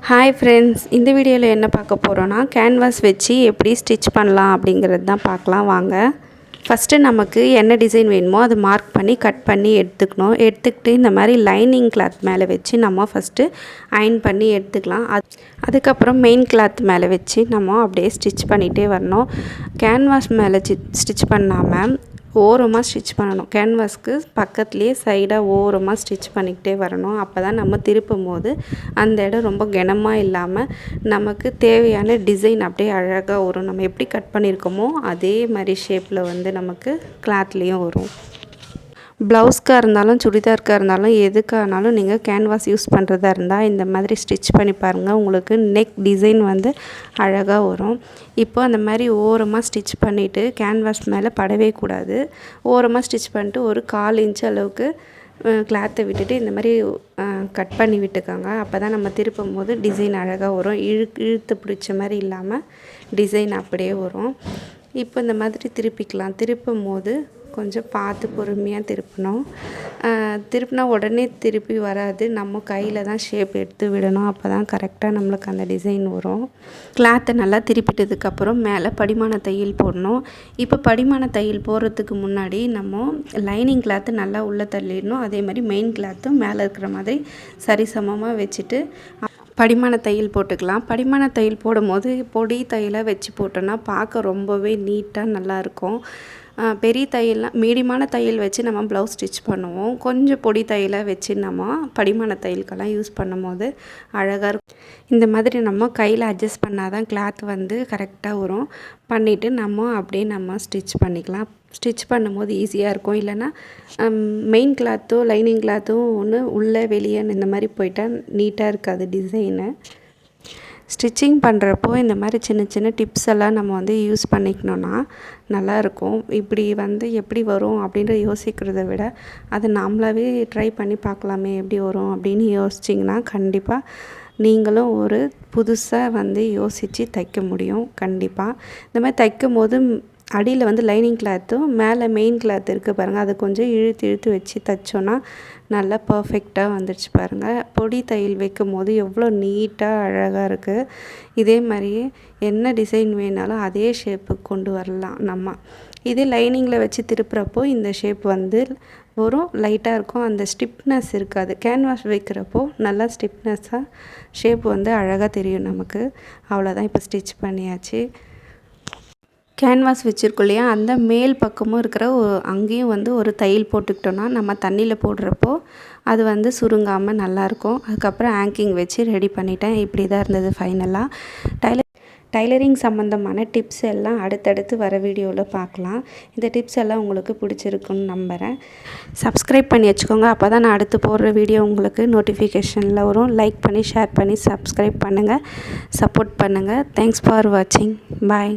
Hi friends இந்த வீடியோவில் என்ன பார்க்க போகிறோன்னா கேன்வாஸ் வச்சு எப்படி ஸ்டிச் பண்ணலாம் அப்படிங்கிறது தான் பார்க்கலாம் வாங்க. ஃபஸ்ட்டு நமக்கு என்ன டிசைன் வேணுமோ அது மார்க் பண்ணி கட் பண்ணி எடுத்துக்கணும். எடுத்துக்கிட்டு இந்த மாதிரி லைனிங் கிளாத் மேலே வச்சு நம்ம ஃபஸ்ட்டு அயன் பண்ணி எடுத்துக்கலாம். அது அதுக்கப்புறம் மெயின் கிளாத் மேலே வச்சு நம்ம அப்படியே ஸ்டிச் பண்ணிகிட்டே வரணும். கேன்வாஸ் மேலே ஸ்டிச் பண்ணாமல் ஓரமாக ஸ்டிச் பண்ணணும். கேன்வாஸ்க்கு பக்கத்துலேயே சைடாக ஓரமாக ஸ்டிச் பண்ணிக்கிட்டே வரணும். அப்போ தான் நம்ம திருப்பும் போது அந்த இடம் ரொம்ப கனமாக இல்லாமல் நமக்கு தேவையான டிசைன் அப்படியே அழகாக வரும். நம்ம எப்படி கட் பண்ணியிருக்கோமோ அதே மாதிரி ஷேப்பில் வந்து நமக்கு கிளாத்லேயும் வரும். ப்ளவுஸ்க்காக இருந்தாலும் சுடிதாருக்காக இருந்தாலும் எதுக்கானாலும் நீங்கள் கேன்வாஸ் யூஸ் பண்ணுறதா இருந்தால் இந்த மாதிரி ஸ்டிச் பண்ணி பாருங்கள் உங்களுக்கு நெக் டிசைன் வந்து அழகாக வரும். இப்போ அந்த மாதிரி ஓரமாக ஸ்டிச் பண்ணிவிட்டு கேன்வாஸ் மேலே படவே கூடாது. ஓரமாக ஸ்டிச் பண்ணிட்டு ஒரு கால் இன்ச் அளவுக்கு கிளாத்தை விட்டுட்டு இந்த மாதிரி கட் பண்ணி விட்டுக்கோங்க. அப்போ தான் நம்ம திருப்பும் போது டிசைன் அழகாக வரும். இழு இழுத்து பிடிச்ச மாதிரி இல்லாமல் டிசைன் அப்படியே வரும். இப்போ இந்த மாதிரி திருப்பிக்கலாம். திருப்பும் போது கொஞ்சம் பார்த்து பொறுமையாக திருப்பணும். திருப்பினா உடனே திருப்பி வராது. நம்ம கையில் தான் ஷேப் எடுத்து விடணும். அப்போ தான் கரெக்டாக நம்மளுக்கு அந்த டிசைன் வரும். கிளாத்தை நல்லா திருப்பிட்டதுக்கப்புறம் மேலே படிமான தையல் போடணும். இப்போ படிமான தையல் போடுறதுக்கு முன்னாடி நம்ம லைனிங் கிளாத்து நல்லா உள்ளே தள்ளிடணும். அதே மாதிரி மெயின் கிளாத்தும் மேலே இருக்கிற மாதிரி சரிசமமாக வச்சுட்டு படிமான தையல் போட்டுக்கலாம். படிமான தையல் போடும்போது பொடி தையலை வச்சு போட்டோன்னா பார்க்க ரொம்பவே நீட்டாக நல்லாயிருக்கும் பெரிய தையல்லாம் மீடியமான தையல் வச்சு நம்ம ப்ளவுஸ் ஸ்டிச் பண்ணுவோம். கொஞ்சம் பொடி தையலை வச்சு நம்ம படிமான தையலுக்கெல்லாம் யூஸ் பண்ணும் போது அழகாக இருக்கும். இந்த மாதிரி நம்ம கையில் அட்ஜஸ்ட் பண்ணால் தான் கிளாத் வந்து கரெக்டாக வரும். பண்ணிவிட்டு நம்ம அப்படியே நம்ம ஸ்டிச் பண்ணிக்கலாம். ஸ்டிச் பண்ணும்போது ஈஸியாக இருக்கும். இல்லைன்னா மெயின் கிளாத்தும் லைனிங் கிளாத்தும் ஒன்று உள்ளே வெளியே இந்த மாதிரி போயிட்டால் நீட்டாக இருக்காது டிசைனு ஸ்டிச்சிங் பண்ணுறப்போ இந்த மாதிரி சின்ன சின்ன டிப்ஸ் எல்லாம் நம்ம வந்து யூஸ் பண்ணிக்கணுன்னா நல்லாயிருக்கும். இப்படி வந்து எப்படி வரும் அப்படின்ற யோசிக்கிறத விட அதை நாமளாவே ட்ரை பண்ணி பார்க்கலாமே எப்படி வரும் அப்படின்னு யோசிச்சிங்கன்னா கண்டிப்பாக நீங்களும் ஒரு புதுசாக வந்து யோசித்து தைக்க முடியும். கண்டிப்பாக இந்த மாதிரி தைக்கும் போது அடியில் வந்து லைனிங் கிளாத்தும் மேலே மெயின் கிளாத் இருக்குது பாருங்கள் அதை கொஞ்சம் இழுத்து இழுத்து வச்சு தைச்சோன்னா நல்லா பர்ஃபெக்டாக வந்துடுச்சு பாருங்கள் பொடி தையல் வைக்கும் போது எவ்வளோ நீட்டாக அழகாக இருக்குது இதே மாதிரியே என்ன டிசைன் வேணாலும் அதே ஷேப்புக்கு கொண்டு வரலாம் நம்ம. இதே லைனிங்கில் வச்சு திருப்புறப்போ இந்த ஷேப் வந்து வரும் லைட்டாக இருக்கும். அந்த ஸ்டிப்னஸ் இருக்காது. கேன்வாஸ் வைக்கிறப்போ நல்லா ஸ்டிப்னஸ்ஸாக ஷேப் வந்து அழகாக தெரியும் நமக்கு. அவ்வளோதான் இப்போ ஸ்டிச் பண்ணியாச்சு. கேன்வாஸ் வச்சுருக்கோம் இல்லையா? அந்த மேல் பக்கமும் இருக்கிற அங்கேயும் வந்து ஒரு தையல் போட்டுக்கிட்டோன்னா நம்ம தண்ணியில் போடுறப்போ அது வந்து சுருங்காமல் நல்லாயிருக்கும். அதுக்கப்புறம் ஆங்கிங் வச்சு ரெடி பண்ணிட்டேன். இப்படி தான் இருந்தது ஃபைனலாக டைலர் டைலரிங் சம்மந்தமான டிப்ஸ் எல்லாம் அடுத்தடுத்து வர வீடியோவில் பார்க்கலாம். இந்த டிப்ஸ் எல்லாம் உங்களுக்கு பிடிச்சிருக்குன்னு நம்புகிறேன் சப்ஸ்கிரைப் பண்ணி வச்சுக்கோங்க. அப்போ தான் நான் அடுத்து போடுற வீடியோ உங்களுக்கு நோட்டிஃபிகேஷனில் வரும். லைக் பண்ணி ஷேர் பண்ணி சப்ஸ்கிரைப் பண்ணுங்கள் சப்போர்ட் பண்ணுங்கள் தேங்க்ஸ் ஃபார் வாட்சிங் பாய்